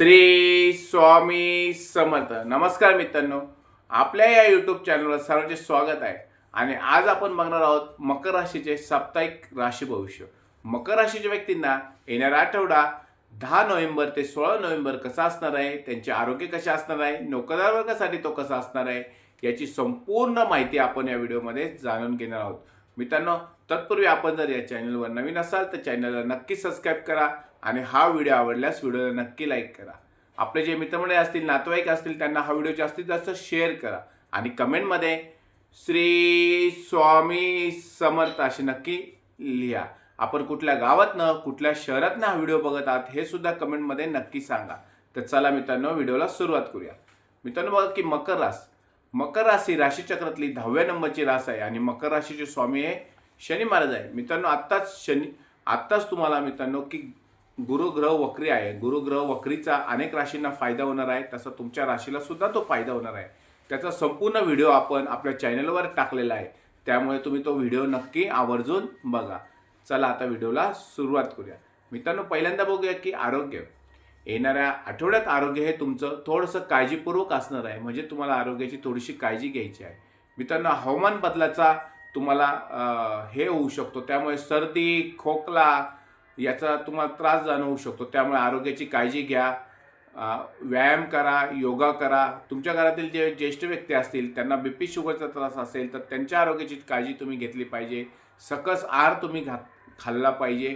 श्री स्वामी समर्थ. नमस्कार मित्रांनो. आपल्या या यूट्यूब चॅनलवर सर्वांचे स्वागत आहे. आणि आज आपण बघणार आहोत मकर राशीचे साप्ताहिक राशी भविष्य. मकर राशीच्या व्यक्तींना येणारा आठवडा दहा नोव्हेंबर ते सोळा नोव्हेंबर कसा असणार आहे? त्यांचे आरोग्य कसे असणार आहे? नोकरदार वर्गासाठी तो कसा असणार आहे? याची संपूर्ण माहिती आपण या व्हिडिओमध्ये जाणून घेणार आहोत. मित्रांनो तत्पूर्वी आपण जर या चॅनलवर नवीन असाल तर चॅनलला नक्की सबस्क्राईब करा. आणि हा व्हिडिओ आवडल्यास व्हिडिओला नक्की लाईक करा. आपले जे मित्रमंडळी असतील नातेवाईक असतील त्यांना हा व्हिडिओ जास्तीत जास्त शेअर करा. आणि कमेंटमध्ये श्री स्वामी समर्थ असे नक्की लिहा. आपण कुठल्या गावातनं कुठल्या शहरातनं हा व्हिडिओ बघत आहात हे सुद्धा कमेंटमध्ये नक्की सांगा. तर चला मित्रांनो व्हिडिओला सुरुवात करूया. मित्रांनो बघा की मकर रास मकर राशी राशीचक्रातली दहाव्या नंबरची रास आहे आणि मकर राशीचे स्वामी हे शनी महाराज आहे. मित्रांनो आत्ताच शनी आत्ताच तुम्हाला मित्रांनो की गुरुग्रह वक्री आहे. गुरुग्रह वक्रीचा अनेक राशींना फायदा होणार आहे. तसा तुमच्या राशीला सुद्धा तो फायदा होणार आहे. त्याचा संपूर्ण व्हिडिओ आपण आपल्या चॅनलवर टाकलेला आहे. त्यामुळे तुम्ही तो व्हिडिओ नक्की आवर्जून बघा. चला आता व्हिडिओला सुरुवात करूया. मित्रांनो पहिल्यांदा बघूया की आरोग्य. येणाऱ्या आठवड्यात आरोग्य हे तुमचं थोडंसं काळजीपूर्वक असणार आहे. म्हणजे तुम्हाला आरोग्याची थोडीशी काळजी घ्यायची आहे. मित्रांनो हवामान बदलाचा तुम्हाला हे होऊ शकतो. त्यामुळे सर्दी खोकला याचा तुम्हाला त्रास जाणवू शकतो. त्यामुळे आरोग्याची काळजी घ्या. व्यायाम करा योगा करा. तुमच्या घरातील जे ज्येष्ठ व्यक्ती असतील त्यांना बी पी शुगरचा त्रास असेल तर त्यांच्या आरोग्याची काळजी तुम्ही घेतली पाहिजे. सकस आहार तुम्ही घात खाल्ला पाहिजे.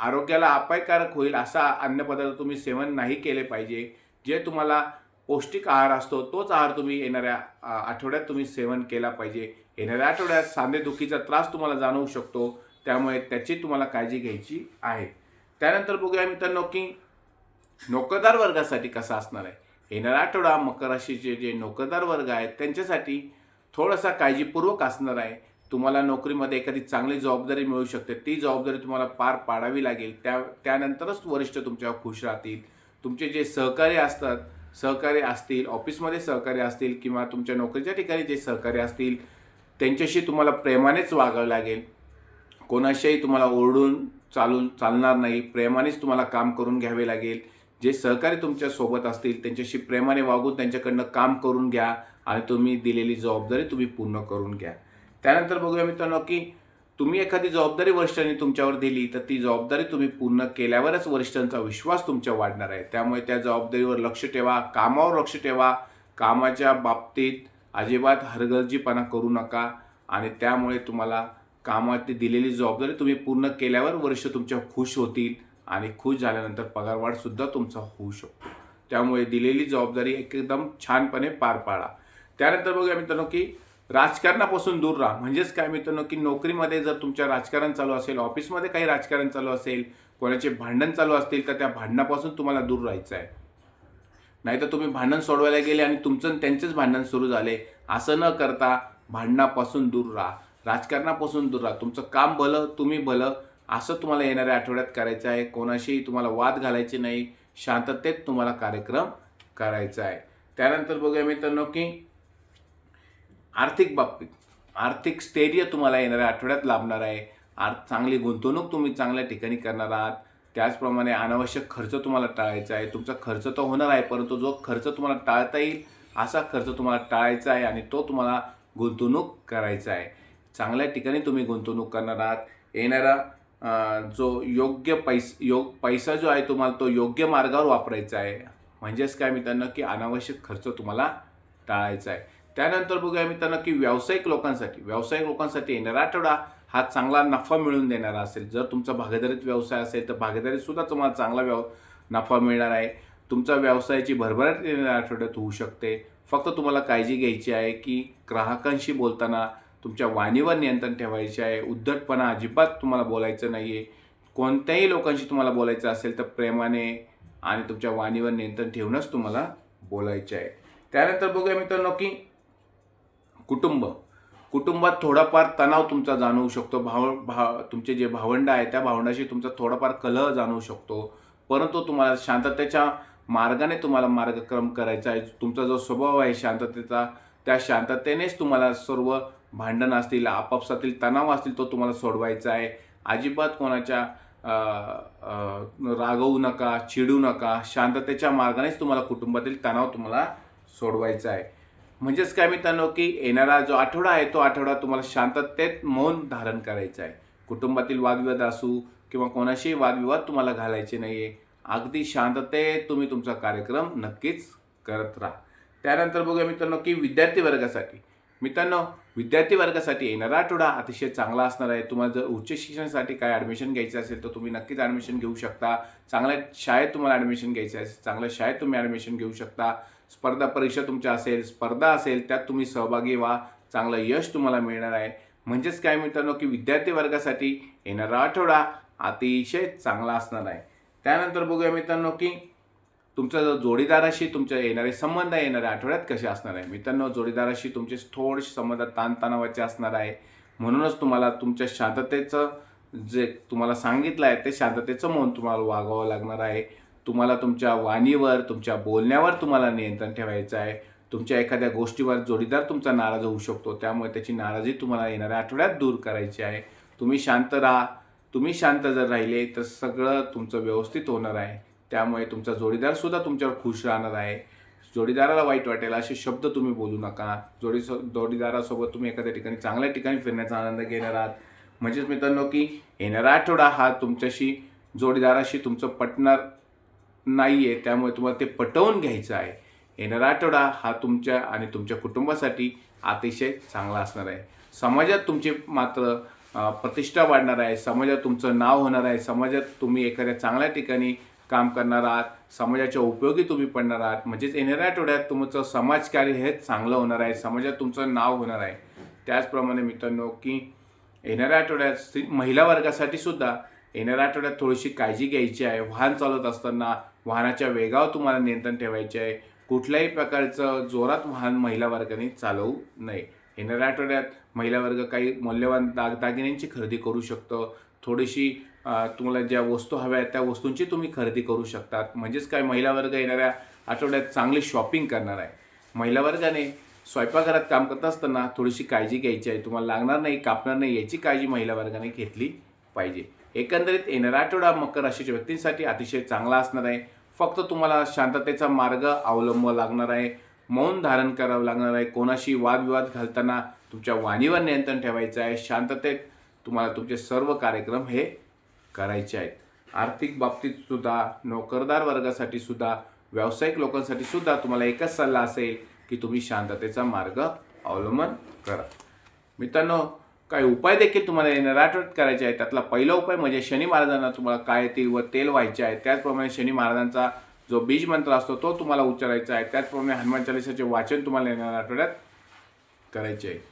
आरोग्याला अपायकारक होईल असा अन्नपदार्थ तुम्ही सेवन नाही केले पाहिजे. जे तुम्हाला पौष्टिक आहार असतो तोच आहार तुम्ही येणाऱ्या आठवड्यात तुम्ही सेवन केला पाहिजे. येणाऱ्या आठवड्यात सांधेदुखीचा त्रास तुम्हाला जाणवू शकतो. त्यामुळे त्याची तुम्हाला काळजी घ्यायची आहे. त्यानंतर बघूया मित्रांनो की नोकरदार वर्गासाठी कसा असणार आहे. येणारा आठवडा मकर राशीचे जे नोकरदार वर्ग आहेत त्यांच्यासाठी थोडासा काळजीपूर्वक असणार आहे. तुम्हाला नोकरीमध्ये एखादी चांगली जबाबदारी मिळू शकते. ती जबाबदारी तुम्हाला पार पाडावी लागेल. त्या त्यानंतरच वरिष्ठ तुमच्यावर खुश राहतील. तुमचे जे सहकारी असतात सहकारी असतील ऑफिसमध्ये सहकारी असतील किंवा तुमच्या नोकरीच्या ठिकाणी जे सहकारी असतील त्यांच्याशी तुम्हाला प्रेमानेच वागावं लागेल. कोणाशाही तुम्हाला ओरडून चालून चालणार नाही. प्रेमानेच तुम्हाला काम करून घ्यावे लागेल. जे सहकारी तुमच्यासोबत असतील त्यांच्याशी प्रेमाने वागून त्यांच्याकडनं काम करून घ्या आणि तुम्ही दिलेली जबाबदारी तुम्ही पूर्ण करून घ्या. त्यानंतर बघूया मित्रांनो की तुम्ही एखादी जबाबदारी वरिष्ठांनी तुमच्यावर दिली तर ती जबाबदारी तुम्ही पूर्ण केल्यावरच वरिष्ठांचा विश्वास तुमच्या वाढणार आहे. त्यामुळे त्या जबाबदारीवर लक्ष ठेवा कामावर लक्ष ठेवा. कामाच्या बाबतीत अजिबात हरगर्जीपणा करू नका आणि त्यामुळे तुम्हाला कामात दिलेली जबाबदारी तुम्ही पूर्ण केल्यावर वर्ष तुमच्या खुश होतील आणि खुश झाल्यानंतर पगारवाढसुद्धा तुमचा होऊ शकतो. त्यामुळे दिलेली जबाबदारी एकदम छानपणे पार पाडा. त्यानंतर बघूया मित्रांनो की राजकारणापासून दूर राहा. म्हणजेच काय मित्रांनो की नोकरीमध्ये जर तुमच्या राजकारण चालू असेल ऑफिसमध्ये काही राजकारण चालू असेल कोणाचे भांडण चालू असतील तर त्या भांडणापासून तुम्हाला दूर राहायचं आहे. नाहीतर तुम्ही भांडण सोडवायला गेले आणि तुमचं त्यांचेच भांडण सुरू झाले. असं न करता भांडणापासून दूर राहा. राजकारणापासून दूर राहा. तुमचं काम भलं तुम्ही भलं. असं तुम्हाला येणाऱ्या आठवड्यात करायचं आहे. कोणाशीही तुम्हाला वाद घालायचे नाही. शांततेत तुम्हाला कार्यक्रम करायचा आहे. त्यानंतर बघूया मित्रांनो की आर्थिक बाबतीत आर्थिक स्थैर्य तुम्हाला येणाऱ्या आठवड्यात लाभणार आहे. आर चांगली गुंतवणूक तुम्ही चांगल्या ठिकाणी करणार आहात. त्याचप्रमाणे अनावश्यक खर्च तुम्हाला टाळायचा आहे. तुमचा खर्च तर होणार आहे परंतु जो खर्च तुम्हाला टाळता येईल असा खर्च तुम्हाला टाळायचा आहे आणि तो तुम्हाला गुंतवणूक करायचा आहे. चांगल्या ठिकाणी तुम्ही गुंतवणूक करणार आहात. येणारा जो योग्य पैस योग पैसा जो आहे तुम्हाला तो योग्य मार्गावर वापरायचा आहे. म्हणजेच काय मित्रांनो की अनावश्यक खर्च तुम्हाला टाळायचा आहे. त्यानंतर बघूया मित्रांनो की व्यावसायिक लोकांसाठी व्यावसायिक लोकांसाठी येणारा आठवडा हा चांगला नफा मिळून देणारा असेल. जर तुमचा भागीदारीत व्यवसाय असेल तर भागीदारीतसुद्धा तुम्हाला चांगला व्यव नफा मिळणार आहे. तुमचा व्यवसायाची भरभराट येणाऱ्या आठवड्यात होऊ शकते. फक्त तुम्हाला काळजी घ्यायची आहे की ग्राहकांशी बोलताना तुमच्या वाणीवर नियंत्रण ठेवायचे आहे. उद्धटपणा अजिबात तुम्हाला बोलायचं नाही आहे कोणत्याही लोकांशी तुम्हाला बोलायचं असेल तर प्रेमाने आणि तुमच्या वाणीवर नियंत्रण ठेवूनच तुम्हाला बोलायचे आहे. त्यानंतर बघूया मित्रांनो की कुटुंब. कुटुंबात थोडाफार तणाव तुमचा जाणवू शकतो. भाव भाव तुमचे जे भावंड आहे त्या भावंडाशी तुमचा थोडाफार कलह जाणवू शकतो. परंतु तुम्हाला शांततेच्या मार्गाने तुम्हाला मार्गक्रम करायचा आहे. तुमचा जो स्वभाव आहे शांततेचा त्या शांततेनेच तुम्हाला सर्व भांडण असतील आपापसातील तणाव असतील तो तुम्हाला सोडवायचा आहे. अजिबात कोणाच्या रागवू नका चिडू नका. शांततेच्या मार्गानेच तुम्हाला कुटुंबातील तणाव तुम्हाला सोडवायचा आहे. म्हणजेच काय मित्रांनो की येणारा जो आठवडा आहे तो आठवडा तुम्हाला शांततेत मौन धारण करायचा आहे. कुटुंबातील वादविवाद असू किंवा कोणाशीही वादविवाद तुम्हाला घालायचे नाही आहे अगदी शांततेत तुम्ही तुमचा कार्यक्रम नक्कीच करत राहा. त्यानंतर बघूया मित्रांनो की विद्यार्थी वर्गासाठी. मित्रांनो विद्यार्थी वर्गासाठी येणारा आठवडा अतिशय चांगला असणार आहे. तुम्हाला जर उच्च शिक्षणासाठी काय ॲडमिशन घ्यायचं असेल तर तुम्ही नक्कीच ॲडमिशन घेऊ शकता. चांगल्या शाळेत तुम्हाला ॲडमिशन घ्यायचं असेल चांगल्या शाळेत तुम्ही ॲडमिशन घेऊ शकता. स्पर्धा परीक्षा तुमच्या असेल स्पर्धा असेल त्यात तुम्ही सहभागी व्हा. चांगलं यश तुम्हाला मिळणार आहे. म्हणजेच काय मित्रांनो की विद्यार्थी वर्गासाठी येणारा आठवडा अतिशय चांगला असणार आहे. त्यानंतर बघूया मित्रांनो की तुमचा जो जोडीदाराशी तुमच्या येणारे संबंध येणाऱ्या आठवड्यात कसे असणार आहे? मित्रांनो जोडीदाराशी तुमचे थोडेसे संबंध ताणतणावाचे असणार आहे. म्हणूनच तुम्हाला तुमच्या शांततेचं जे तुम्हाला सांगितलं आहे ते शांततेचं मौन तुम्हाला वागावं लागणार आहे. तुम्हाला तुमच्या वाणीवर तुमच्या बोलण्यावर तुम्हाला नियंत्रण ठेवायचं आहे. तुमच्या एखाद्या गोष्टीवर जोडीदार तुमचा नाराज होऊ शकतो. त्यामुळे त्याची नाराजी तुम्हाला येणाऱ्या आठवड्यात दूर करायची आहे. तुम्ही शांत राहा. तुम्ही शांत जर राहिले तर सगळं तुमचं व्यवस्थित होणार आहे. त्यामुळे तुमचा जोडीदार सुद्धा तुमच्यावर खुश राहणार आहे. जोडीदाराला वाईट वाटेल असे शब्द तुम्ही बोलू नका. जोडी जोडीदारासोबत तुम्ही एखाद्या ठिकाणी चांगल्या ठिकाणी फिरण्याचा आनंद घेणार आहात. म्हणजेच मित्रांनो की येणारा आठवडा हा तुमच्याशी जोडीदाराशी तुमचं पटणार नाही आहे त्यामुळे तुम्हाला ते पटवून घ्यायचं आहे. येणारा आठवडा हा तुमच्या आणि तुमच्या कुटुंबासाठी अतिशय चांगला असणार आहे. समाजात तुमची मात्र प्रतिष्ठा वाढणार आहे. समाजात तुमचं नाव होणार आहे. समाजात तुम्ही एखाद्या चांगल्या ठिकाणी काम करणार आहात समाजाच्या उपयोगी तुम्ही पडणार आहात. म्हणजेच येणाऱ्या आठवड्यात तुमचं समाजकार्य हे चांगलं होणार आहे समाजात तुमचं नाव होणार आहे. त्याचप्रमाणे मित्रांनो की येणाऱ्या आठवड्यात स्त्री महिला वर्गासाठी सुद्धा येणाऱ्या आठवड्यात थोडीशी काळजी घ्यायची आहे. वाहन चालवत असताना वाहनाच्या वेगावर तुम्हाला नियंत्रण ठेवायचे आहे. कुठल्याही प्रकारचं जोरात वाहन महिला वर्गाने चालवू नये. येणाऱ्या आठवड्यात महिला वर्ग काही मौल्यवान दागदागिन्यांची खरेदी करू शकतं. थोडीशी तुम्हाला ज्या वस्तू हव्या आहेत त्या वस्तूंची तुम्ही खरेदी करू शकतात. म्हणजेच काय महिला वर्ग येणाऱ्या आठवड्यात चांगली शॉपिंग करणार आहे. महिला वर्गाने स्वयंपाकघरात काम करत असताना थोडीशी काळजी घ्यायची आहे. तुम्हाला लागणार नाही कापणार नाही याची काळजी महिला वर्गाने घेतली पाहिजे. एकंदरीत येणारा आठवडा मकर राशीच्या व्यक्तींसाठी अतिशय चांगला असणार आहे. फक्त तुम्हाला शांततेचा मार्ग अवलंबावा लागणार आहे. मौन धारण करावं लागणार आहे. कोणाशी वादविवाद घालताना तुमच्या वाणीवर नियंत्रण ठेवायचं आहे. शांततेत तुम्हाला तुमचे सर्व कार्यक्रम हे करायचे आहेत. आर्थिक बाबतीत सुद्धा नोकरदार वर्गासाठी सुद्धा व्यावसायिक लोकांसाठी सुद्धा तुम्हाला एकच सल्ला असेल की तुम्ही शांततेचा मार्ग अवलंबन करा. मित्रांनो काही उपाय देखील तुम्हाला येणाऱ्या करायचे आहे त्यातला पहिला उपाय म्हणजे शनी महाराजांना तुम्हाला काय तेल व तेल व्हायचे आहे. त्याचप्रमाणे शनी महाराजांचा जो बीज मंत्र असतो तो तुम्हाला उच्चारायचा आहे. त्याचप्रमाणे हनुमान चालिसाचे वाचन तुम्हाला येणाऱ्या आठवड्यात करायचे आहे.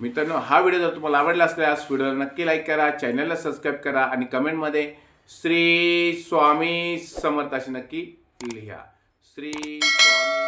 मित्रांनो हा व्हिडिओ जर तुम्हाला आवडला असल्यास व्हिडिओला नक्की लाईक करा चॅनलला सबस्क्राईब करा आणि कमेंटमध्ये श्री स्वामी समर्थ असे नक्की लिहा. श्री स्वामी